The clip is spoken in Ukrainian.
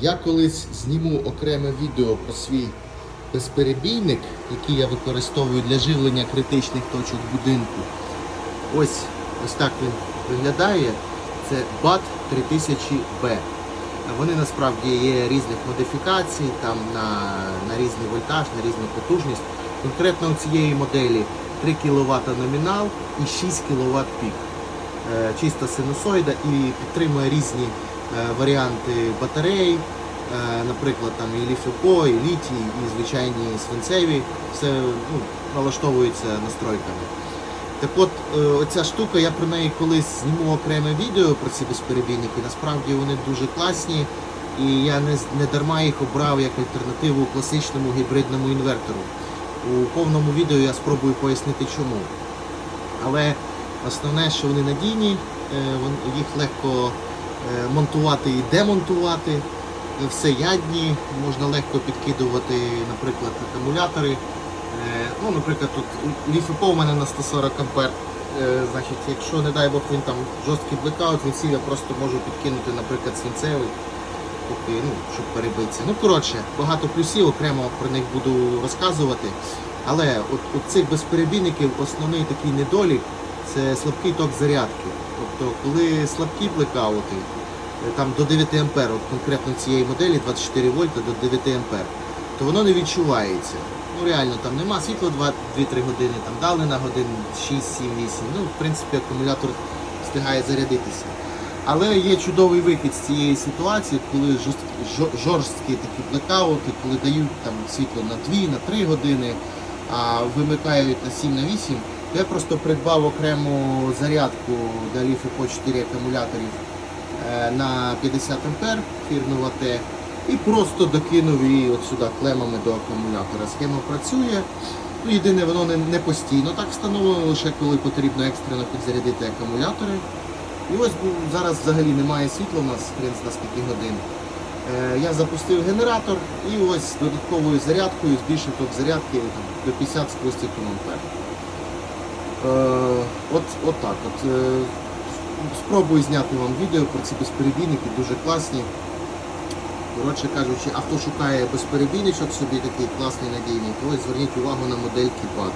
Я колись зніму окреме відео про свій безперебійник, який я використовую для живлення критичних точок будинку. Ось ось так він виглядає. Це BAT 3000B. Вони насправді є різних модифікацій, там на, на різний вольтаж, на різну потужність. Конкретно у цієї моделі 3 кВт номінал і 6 кВт пік. Е, Чиста синусоїда і підтримує різні варіанти батарей, е, наприклад, там і ліфопо, і літій, і звичайні свинцеві. Все ну, налаштовується настройками. Так от, е, оця штука, я про неї колись зніму окреме відео про ці безперебійники. Насправді вони дуже класні, і я не, не дарма їх обрав як альтернативу класичному гібридному інвертору. У повному відео я спробую пояснити чому. Але основне, що вони надійні, е, їх легко е, монтувати і демонтувати. е, Все ядні, можна легко підкидувати, наприклад, акумулятори. Е, Ну, наприклад, тут ліфіпо у мене на 140 ампер. Е, Значить, якщо, не дай Бог, він там жорсткий блекаут, сів, я просто можу підкинути, наприклад, свинцевий, ну, щоб перебитися. Ну, коротше, багато плюсів, окремо про них буду розказувати. Але от, от цих безперебійників основний такий недолік це слабкий ток зарядки. Тобто, коли слабкі блекаути, е, там до 9 ампер, от конкретно цієї моделі 24 вольта до 9 ампер, то воно не відчувається. Ну реально там нема світла 2-3 години, там дали на годин 6, 7, 8. Ну, в принципі, акумулятор встигає зарядитися. Але є чудовий вихід з цієї ситуації, коли жорсткі, такі блекаути, коли дають там світло на 2, на 3 години, а вимикають на 7 на 8. Я просто придбав окрему зарядку для ліфопо 4 акумуляторів е, на 50 ампер фірмова Т і просто докинув її от сюди клемами до акумулятора. Схема працює. Ну, єдине, воно не, не постійно так встановлено, лише коли потрібно екстрено підзарядити акумулятори. І ось зараз взагалі немає світла у нас, хрен зна скільки годин. Е, я запустив генератор і ось додатковою зарядкою збільшив ток зарядки там, до 50 з. Е, от, от так от. Е, спробую зняти вам відео про ці безперебійники, дуже класні. Коротше кажучи, а хто шукає безперебійничок собі такий класний надійний, то ось зверніть увагу на модель BAT.